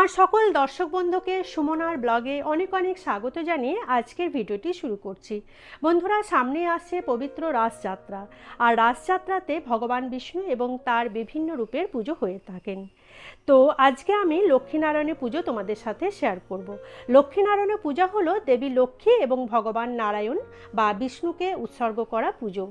আমার সকল দর্শক বন্ধুকে সুমনার ব্লগে অনেক অনেক স্বাগত জানিয়ে আজকের ভিডিওটি শুরু করছি। বন্ধুরা, সামনে আসছে পবিত্র রাসযাত্রা আর রাসযাত্রাতে ভগবান বিষ্ণু এবং তার বিভিন্ন রূপের পুজো হয়ে থাকেন। তো আজকে আমি লক্ষ্মীনারায়ণের পুজো তোমাদের সাথে শেয়ার করব। লক্ষ্মীনারায়ণের পূজা হলো দেবী লক্ষ্মী এবং ভগবান নারায়ণ বা বিষ্ণুকে উৎসর্গ করা পুজো।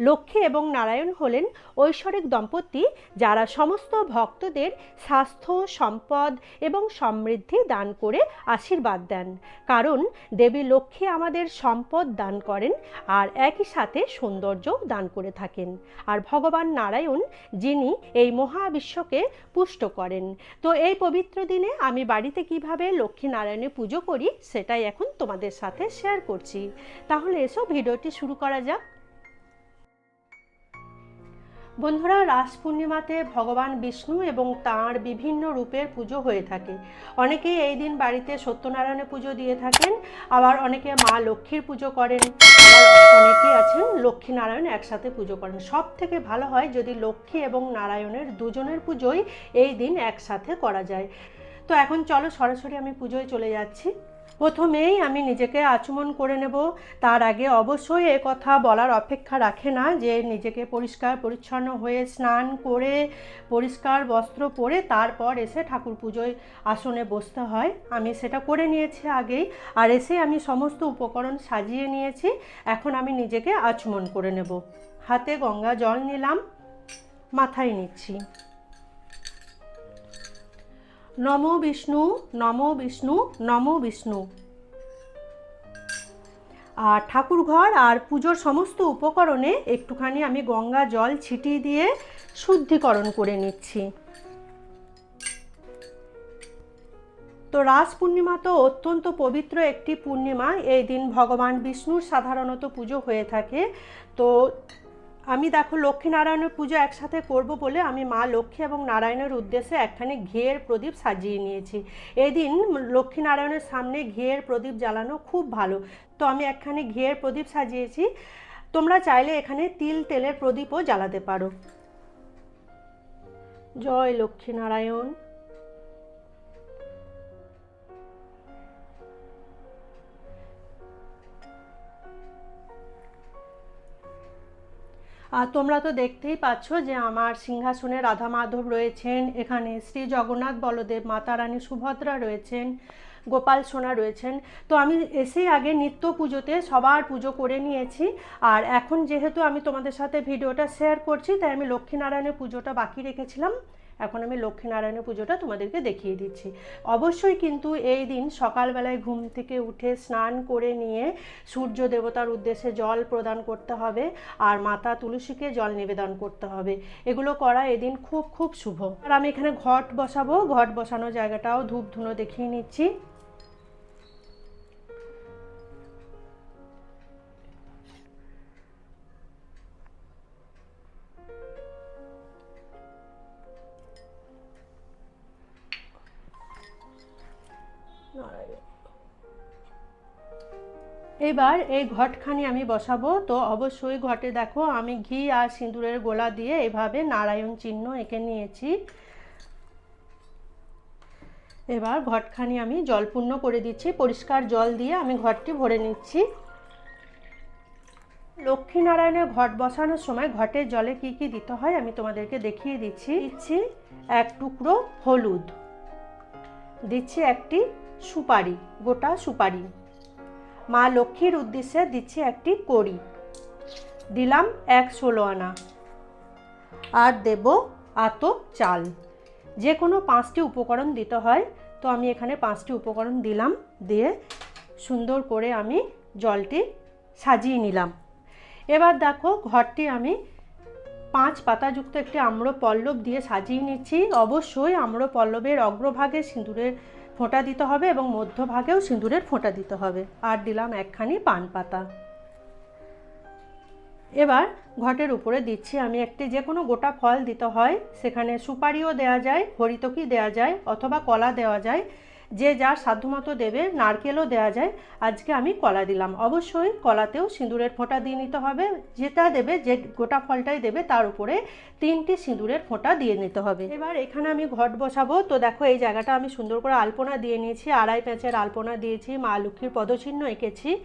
লক্ষ্মী এবং নারায়ণ হলেন ঐশ্বরিক দম্পতি যারা সমস্ত ভক্তদের স্বাস্থ্য, সম্পদ এবং সমৃদ্ধি দান করে আশীর্বাদ দেন। কারণ দেবী লক্ষ্মী আমাদের সম্পদ দান করেন আর একই সাথে সৌন্দর্য দান করে থাকেন। আর ভগবান নারায়ণ, যিনি এই মহাবিশ্বকে পুষ্ট করেন। তো এই পবিত্র দিনে আমি বাড়িতে কীভাবে লক্ষ্মী নারায়ণের পুজো করি, সেটাই এখন তোমাদের সাথে শেয়ার করছি। তাহলে এসো, ভিডিওটি শুরু করা যাক। বন্ধুরা রাস পূর্ণিমাতে ভগবান বিষ্ণু এবং তাঁর বিভিন্ন রূপের পুজো হয়ে থাকে। অনেকেই এই দিন বাড়িতে সত্যনারায়ণের পুজো দিয়ে থাকেন, আবার অনেকে মা লক্ষ্মীর পুজো করেন, আবার অনেকেই আছেন লক্ষ্মী নারায়ণ একসাথে পুজো করেন। সব থেকে ভালো হয় যদি লক্ষ্মী এবং নারায়ণের দুজনের পুজোই এই দিন একসাথে করা যায়। তো এখন চলো সরাসরি আমি পুজোয় চলে যাচ্ছি। প্রথমেই আমি নিজেকে আচমন করে নেব। তার আগে অবশ্যই এ কথা বলার অপেক্ষা রাখে না যে নিজেকে পরিষ্কার, পরিচ্ছন্ন হয়ে স্নান করে, পরিষ্কার বস্ত্র পরে তারপর এসে ঠাকুর পুজোয় আসনে বসতে হয়। আমি সেটা করে নিয়েছি আগেই। আর এসে আমি সমস্ত উপকরণ সাজিয়ে নিয়েছি। এখন আমি নিজেকে আচমন করে নেব। হাতে গঙ্গা জল নিলাম, মাথায় নিচ্ছি। নম বিষ্ণু নম বিষ্ণু নম বিষ্ণু। আর ঠাকুর ঘর আর পুজোর সমস্ত উপকরণে একটুখানি আমি গঙ্গা জল ছিটিয়ে দিয়ে শুদ্ধিকরণ করে নিচ্ছি। তো রাস পূর্ণিমা তো অত্যন্ত পবিত্র একটি পূর্ণিমা। এই দিন ভগবান বিষ্ণুর সাধারণত পুজো হয়ে থাকে। তো আমি দেখো লক্ষ্মীনারায়ণের পুজো একসাথে করব বলে আমি মা লক্ষ্মী এবং নারায়ণের উদ্দেশ্যে একখানে ঘিয়ের প্রদীপ সাজিয়ে নিয়েছি। এদিন লক্ষ্মীনারায়ণের সামনে ঘিয়ের প্রদীপ জ্বালানো খুব ভালো। তো আমি একখানে ঘিয়ের প্রদীপ সাজিয়েছি। তোমরা চাইলে এখানে তিল তেলের প্রদীপও জ্বালাতে পারো। জয় লক্ষ্মীনারায়ণ। আর তোমরা তো দেখতেই পাচ্ছ যে আমার সিংহাসনে রাধা মাধব রয়েছেন, এখানে শ্রী জগন্নাথ বলদেব, মাতা রানী সুভদ্রা রয়েছেন, গোপাল সোনা রয়েছেন। তো আমি এসেই আগে নিত্য পুজোতে সবার পুজো করে নিয়েছি আর এখন যেহেতু আমি তোমাদের সাথে ভিডিওটা শেয়ার করছি, তাই আমি লক্ষ্মীনারায়ণের পুজোটা বাকি রেখেছিলাম। এখন আমি লক্ষ্মীনারায়ণের পুজোটা তোমাদেরকে দেখিয়ে দিচ্ছি। অবশ্যই কিন্তু এই দিন সকালবেলায় ঘুম থেকে উঠে স্নান করে নিয়ে সূর্য দেবতার উদ্দেশ্যে জল প্রদান করতে হবে আর মাতা তুলসীকে জল নিবেদন করতে হবে। এগুলো করা এদিন খুব খুব শুভ। আর আমি এখানে ঘট বসাবো। ঘট বসানো জায়গাটাও ধূপ ধুনো দেখিয়ে নিচ্ছি। এবার এই ঘটখানি আমি বসাবো। তো অবশ্যই ঘটে দেখো, আমি ঘি আর সিঁদুরের গোলা দিয়ে এভাবে নারায়ণ চিহ্ন এঁকে নিয়েছি। এবার ঘটখানি আমি জলপূর্ণ করে দিচ্ছি, পরিষ্কার জল দিয়ে আমি ঘরটি ভরে নিচ্ছি। লক্ষ্মীনারায়ণের ঘট বসানোর সময় ঘটের জলে কি কি দিতে হয় আমি তোমাদেরকে দেখিয়ে দিচ্ছি। দিচ্ছি এক টুকরো হলুদ, দিচ্ছি একটি সুপারি, গোটা সুপারি। মা লক্ষ্মীর উদ্দেশ্যে দিচ্ছি একটি কড়ি। দিলাম এক ষোলো আনা আর দেব আত চাল। যে কোনো পাঁচটি উপকরণ দিতে হয়, তো আমি এখানে পাঁচটি উপকরণ দিলাম, দিয়ে সুন্দর করে আমি জলটি সাজিয়ে নিলাম। এবার দেখো, ঘরটি আমি পাঁচ পাতাযুক্ত একটি আম্র পল্লব দিয়ে সাজিয়ে নিচ্ছি। অবশ্যই আম্র পল্লবের অগ্রভাগে সিঁদুরের ফোঁটা দিতে হবে এবং মধ্যভাগেও সিঁদুরের ফোঁটা দিতে হবে। আর দিলাম একখানি পান পাতা। এবার ঘটের উপরে দিচ্ছি আমি একটি যে কোনো গোটা ফল দিতে হয়। সেখানে সুপারিও দেওয়া যায়, হরিতকি দেওয়া যায়, অথবা কলা দেওয়া যায়। যে যার সাধ্যমতো দেবে, নারকেলও দেওয়া যায়। আজকে আমি কলা দিলাম। অবশ্যই কলাতেও সিঁদুরের ফোঁটা দিয়ে নিতে হবে। যেটা দেবে, যে গোটা ফলটাই দেবে, তার উপরে তিনটি সিঁদুরের ফোঁটা দিয়ে নিতে হবে। এবার এখানে আমি ঘট বসাবো। তো দেখো, এই জায়গাটা আমি সুন্দর করে আলপনা দিয়ে নিয়েছি। আড়াই প্যাঁচের আলপনা দিয়েছি, মা লক্ষ্মীর পদচিহ্ন এঁকেছি।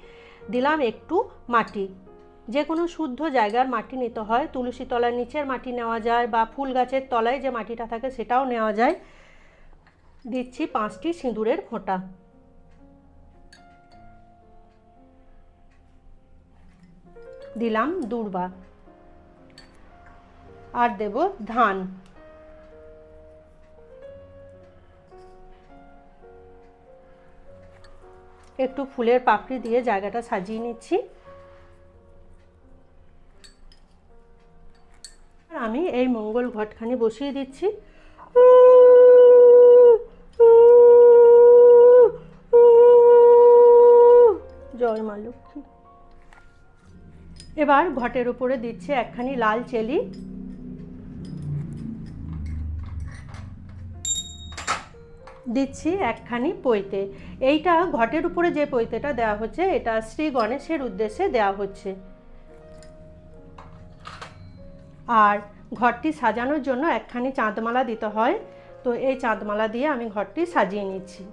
দিলাম একটু মাটি। যে কোনো শুদ্ধ জায়গার মাটি নিতে হয়। তুলসী তলার নিচের মাটি নেওয়া যায় বা ফুল গাছের তলায় যে মাটিটা থাকে, সেটাও নেওয়া যায়। দিচ্ছি পাঁচটি সিঁদুরের ফোঁটা। দিলাম দূর্বা। আর দেব ধান। একটু ফুলের পাপড়ি দিয়ে জায়গাটা সাজিয়ে নিচ্ছি। আর আমি এই মঙ্গল ঘটখানি বসিয়ে দিচ্ছি। জয় মা লক্ষ্মী এবার ঘটের উপরে দিচ্ছে একখানি লাল চেলি। দিচ্ছি একখানি পৈতে। এইটা ঘটের উপরে যে পৈতেটা দেওয়া হচ্ছে, এটা শ্রী গণেশের উদ্দেশ্যে দেওয়া হচ্ছে। আর ঘরটি সাজানোর জন্য একখানি চাঁদমালা দিতে হয়। তো এই চাঁদমালা দিয়ে আমি ঘরটি সাজিয়ে নিচ্ছি।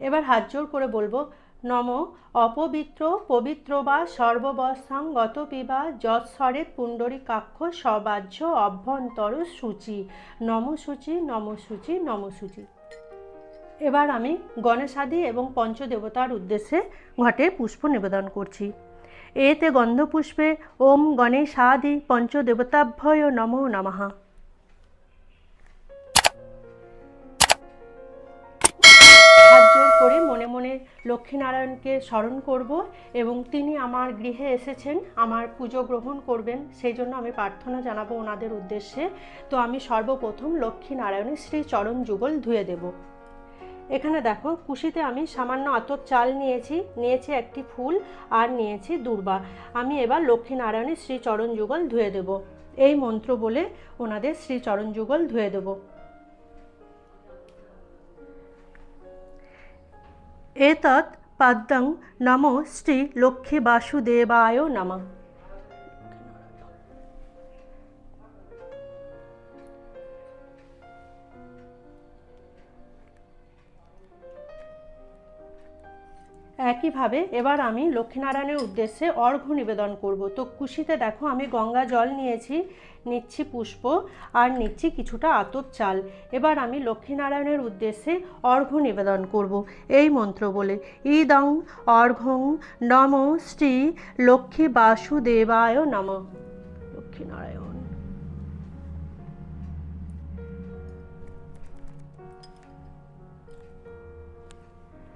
এবার হাত জোর করে বলব, নম অপবিত্র পবিত্র বা সর্ববস্থাং গত পিবা যৎস্বরে পুণ্ডরী কাক্ষ সবাহ্য অভ্যন্তর সূচি। নম সূচি নম সূচি নম সূচি। এবার আমি গণেশাদি এবং পঞ্চদেবতার উদ্দেশ্যে ঘটে পুষ্প নিবেদন করছি। এতে গন্ধপুষ্পে ওম গণেশাদি পঞ্চদেবতাভ্যয় নমো নমঃ। লক্ষ্মীনারায়ণকে স্মরণ করব এবং তিনি আমার গৃহে এসেছেন, আমার পুজো গ্রহণ করবেন, সেই জন্য আমি প্রার্থনা জানাব ওনাদের উদ্দেশ্যে। তো আমি সর্বপ্রথম লক্ষ্মীনারায়ণের শ্রী চরণ যুগল ধুয়ে দেব। এখানে দেখো, কুশিতে আমি সামান্য আতপ চাল নিয়েছি নিয়েছি একটি ফুল আর নিয়েছি দুর্বা। আমি এবার লক্ষ্মীনারায়ণের শ্রী চরণ যুগল ধুয়ে দেব। এই মন্ত্র বলে ওনাদের শ্রীচরণ যুগল ধুয়ে দেবো। এতৎ পাদ্যং নমো শ্রী লক্ষ্মী বাসুদেবায় নমঃ। একইভাবে এবার আমি লক্ষ্মীনারায়ণের উদ্দেশ্যে অর্ঘ্য নিবেদন করব। তো কুশিতে দেখো, আমি গঙ্গা জল নিয়েছি, নিচ্ছি পুষ্প আর নিচ্ছি কিছুটা আতপ চাল। এবার আমি লক্ষ্মীনারায়ণের উদ্দেশ্যে অর্ঘ্য নিবেদন করব। এই মন্ত্র বলে, ইদং অর্ঘং নম শ্রী লক্ষ্মী বাসুদেবায় নম। লক্ষ্মীনারায়ণ।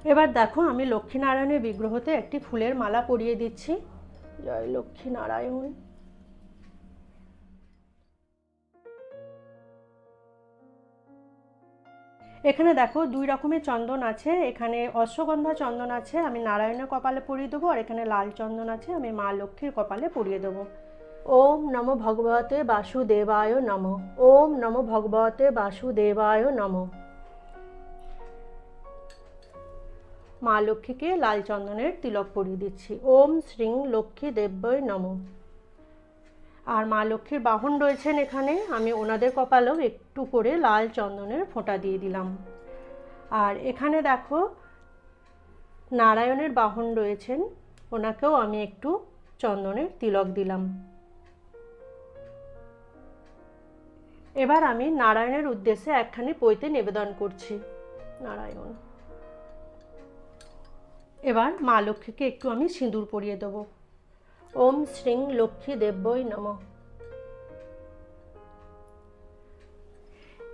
এবার দেখো, আমি লক্ষ্মীনারায়ণের বিগ্রহতে একটি ফুলের মালা পরিয়ে দিচ্ছি। জয় লক্ষ্মীনারায়ণ। এখানে দেখো, দুই রকমের চন্দন আছে। এখানে অশ্বগন্ধা চন্দন আছে, আমি নারায়ণের কপালে পরিয়ে দেবো। আর এখানে লাল চন্দন আছে, আমি মা লক্ষ্মীর কপালে পরিয়ে দেবো। ওম নম ভগবতে বাসুদেবায় নম। ওম নম ভগবতে বাসুদেবায় নম। মা লক্ষ্মীকে লাল চন্দনের তিলক পরিয়ে দিচ্ছি। ওম শ্রীং লক্ষ্মী দেব্যই নম। আর মা লক্ষ্মীর বাহন রয়েছেন এখানে। আমি ওনাদের কপালেও একটু করে লাল চন্দনের ফোঁটা দিয়ে দিলাম। আর এখানে দেখো, নারায়ণের বাহন রয়েছেন। ওনাকেও আমি একটু চন্দনের তিলক দিলাম। এবার আমি নারায়ণের উদ্দেশ্যে একখানি পৈতে নিবেদন করছি। নারায়ণ। এবার মা লক্ষ্মীকে একটু আমি সিঁদুর পরিয়ে দেব। ওম শ্রীং লক্ষ্মী দেব্যই নম।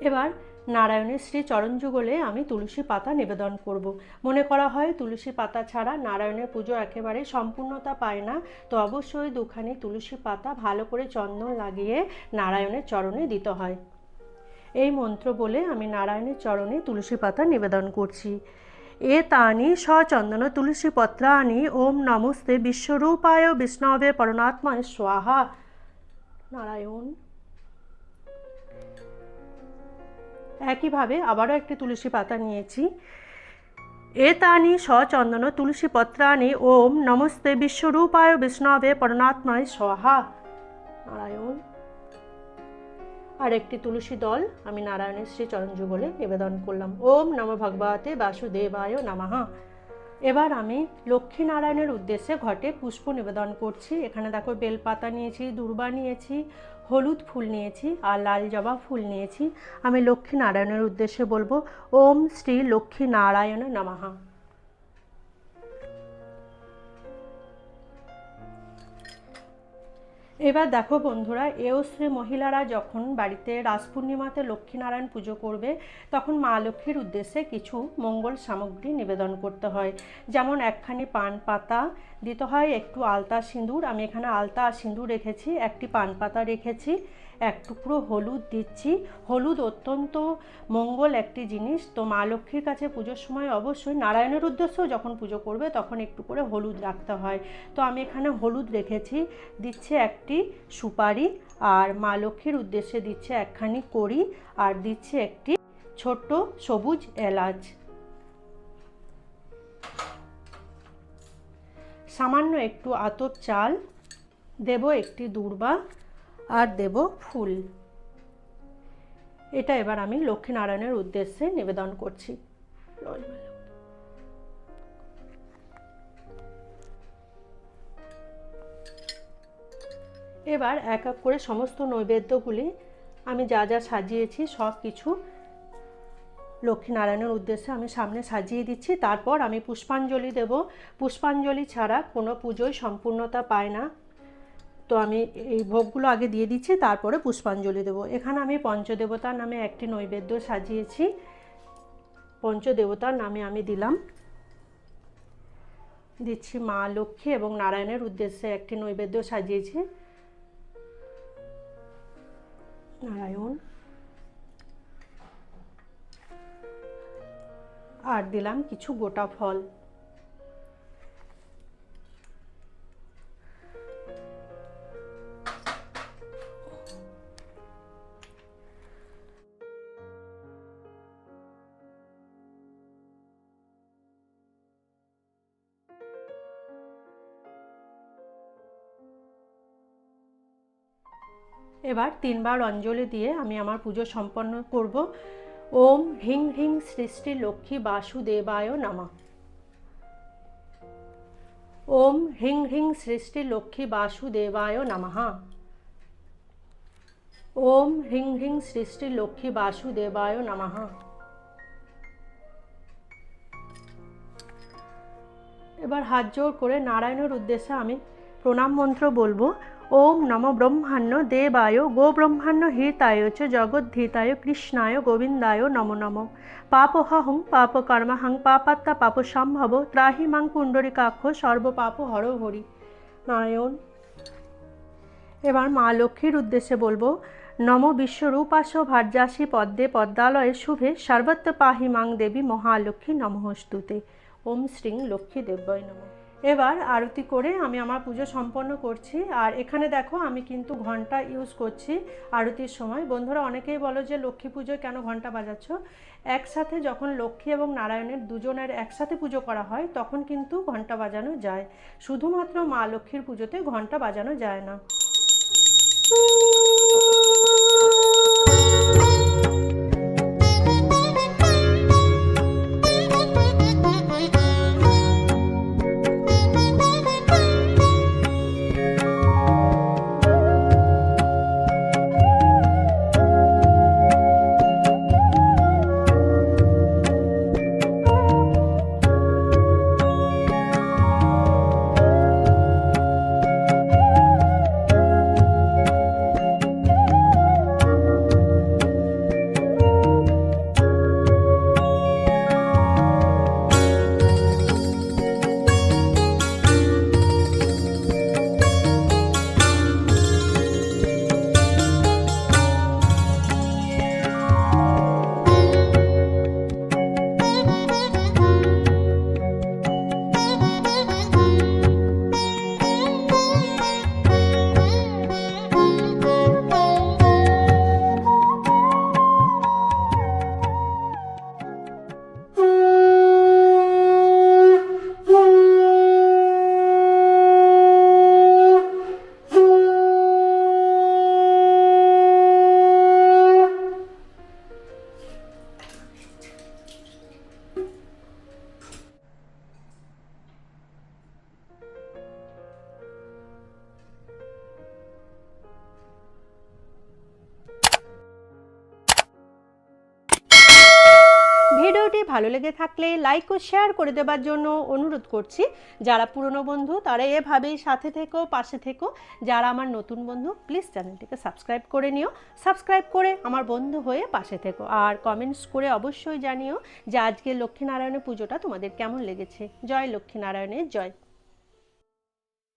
এবার নারায়ণের শ্রী চরণযুগলে আমি তুলসী পাতা নিবেদন করব। মনে করা হয় তুলসী পাতা ছাড়া নারায়ণের পুজো একেবারে সম্পূর্ণতা পায় না, তো অবশ্যই দুখানি তুলসী পাতা ভালো করে চন্দন লাগিয়ে নারায়ণের চরণে দিতে হয়। এই মন্ত্র বলে আমি নারায়ণের চরণে তুলসী পাতা নিবেদন করছি। এতানি সচন্দন তুলসী পত্রানি ওম নমস্তে বিশ্বরূপায় বিষ্ণবে পরমাত্মায় স্বাহা নারায়ণ একইভাবে আবারও একটি তুলসী পাতা নিয়েছি। এতানি সচন্দন তুলসী পত্রানি ওম নমস্তে বিশ্বরূপায় বিষ্ণবে পরমাত্মায় সহা নারায়ণ। আর একটি তুলসী দল আমি নারায়ণের শ্রী চরণ যুগলে নিবেদন করলাম। ওম নম ভগবতে বাসুদেবায় নামাহা এবার আমি লক্ষ্মী নারায়ণের উদ্দেশ্যে ঘটে পুষ্প নিবেদন করছি। এখানে দেখো বেলপাতা নিয়েছি, দুর্বা নিয়েছি, হলুদ ফুল নিয়েছি আর লাল জবা ফুল নিয়েছি। আমি লক্ষ্মী নারায়ণের উদ্দেশ্যে বলব, ওম শ্রী লক্ষ্মী নারায়ণ নমাহা এবার দেখো বন্ধুরা, এও শ্রী মহিলারা যখন বাড়িতে রাস পূর্ণিমাতে লক্ষ্মীনারায়ণ পুজো করবে, তখন মা লক্ষ্মীর উদ্দেশ্যে কিছু মঙ্গল সামগ্রী নিবেদন করতে হয়। যেমন একখানি পান পাতা, দিতে হয় একটু আলতা সিঁদুর। আমি এখানে আলতা আর সিঁদুর রেখেছি, একটি পান পাতা রেখেছি। এক টুকরো হলুদ দিচ্ছি। হলুদ অত্যন্ত মঙ্গল একটি জিনিস। তো মা লক্ষ্মীর কাছে পুজোর সময় অবশ্যই নারায়ণের উদ্দেশ্যেও যখন পুজো করবে তখন একটু করে হলুদ রাখতে হয়। তো আমি এখানে হলুদ রেখেছি। দিচ্ছে একটি সুপারি আর মা লক্ষ্মীর উদ্দেশ্যে দিচ্ছে একখানি কড়ি আর দিচ্ছে একটি ছোট্ট সবুজ এলাচ। সামান্য একটু আতপ চাল, দেব একটি দূর্বা আর দেব ফুল। এটা এবার আমি লক্ষ্মীনারায়ণের উদ্দেশ্যে নিবেদন করছি। এবার এক এক করে সমস্ত নৈবেদ্যগুলি আমি যা যা সাজিয়েছি, সব কিছু লক্ষ্মীনারায়ণের উদ্দেশ্যে আমি সামনে সাজিয়ে দিচ্ছি। তারপর আমি পুষ্পাঞ্জলি দেব। পুষ্পাঞ্জলি ছাড়া কোনো পুজোই সম্পূর্ণতা পায় না। তো আমি এই ভোগগুলো আগে দিয়ে দিচ্ছি, তারপরে পুষ্পাঞ্জলি দেবো। এখানে আমি পঞ্চদেবতার নামে একটি নৈবেদ্য সাজিয়েছি। পঞ্চদেবতার নামে আমি দিলাম। দিচ্ছি মা লক্ষ্মী এবং নারায়ণের উদ্দেশ্যে একটি নৈবেদ্য সাজিয়েছি। নারায়ণ। আর দিলাম কিছু গোটা ফল। এবার তিনবার অঞ্জলি দিয়ে আমি আমার পুজো সম্পন্ন করব। ওম হ্রিং হ্রিং সৃষ্টি লক্ষ্মী বাসুদেবায় নামা। ওম হ্রিং হ্রিং সৃষ্টি লক্ষ্মী বাসুদেবায় নামাহা। ওম হ্রিং হ্রিং সৃষ্টি লক্ষ্মী বাসুদেবায় নামাহা। এবার হাত জোর করে নারায়ণের উদ্দেশ্যে আমি প্রণাম মন্ত্র বলব। ওম নম ব্রহ্মাণ্য দেবায়, গো ব্রহ্মাণ্য হিতায় চ, জগদ্ধিতায় কৃষ্ণায় গোবিন্দায় নম নম। পাপহং পাপ কর্মাহং পাপাত্তা পাপ সম্ভব ত্রাহি মাং পুণ্ডরিকাক্ষ সর্বপাপ হর হরি নারায়ণ। এবার মা লক্ষ্মীর উদ্দেশ্যে বলব, নম বিশ্বরূপাস ভার্যাসী পদ্মে পদ্মালয়ে শুভে, সর্বত্র পাহি মাং দেবী মহালক্ষ্মী নমস্তুতে। ওম শ্রীং লক্ষ্মী দেব্যয় নমঃ। এবার আরতি করে আমি আমার পুজো সম্পন্ন করছি। আর এখানে দেখো আমি কিন্তু ঘণ্টা ইউজ করছি আরতির সময়। বন্ধুরা অনেকেই বলো যে লক্ষ্মী পুজোয় কেন ঘণ্টা বাজাচ্ছ? একসাথে যখন লক্ষ্মী এবং নারায়ণের দুজনের একসাথে পুজো করা হয়, তখন কিন্তু ঘণ্টা বাজানো যায়। শুধুমাত্র মা লক্ষ্মীর পুজোতে ঘণ্টা বাজানো যায় না। ভালো লেগে থাকলে লাইক ও শেয়ার করে দেবার জন্য অনুরোধ করছি। যারা পুরনো বন্ধু, তারা এভাবেই সাথে থেকো, পাশে থেকো। যারা আমার নতুন বন্ধু প্লিজ চ্যানেলটিকে সাবস্ক্রাইব করে নিও। সাবস্ক্রাইব করে আমার বন্ধু হয়ে পাশে থেকো। আর কমেন্টস করে অবশ্যই জানিও যে আজকে লক্ষ্মীনারায়ণের পুজোটা তোমাদের কেমন লেগেছে। জয় লক্ষ্মীনারায়ণের জয়।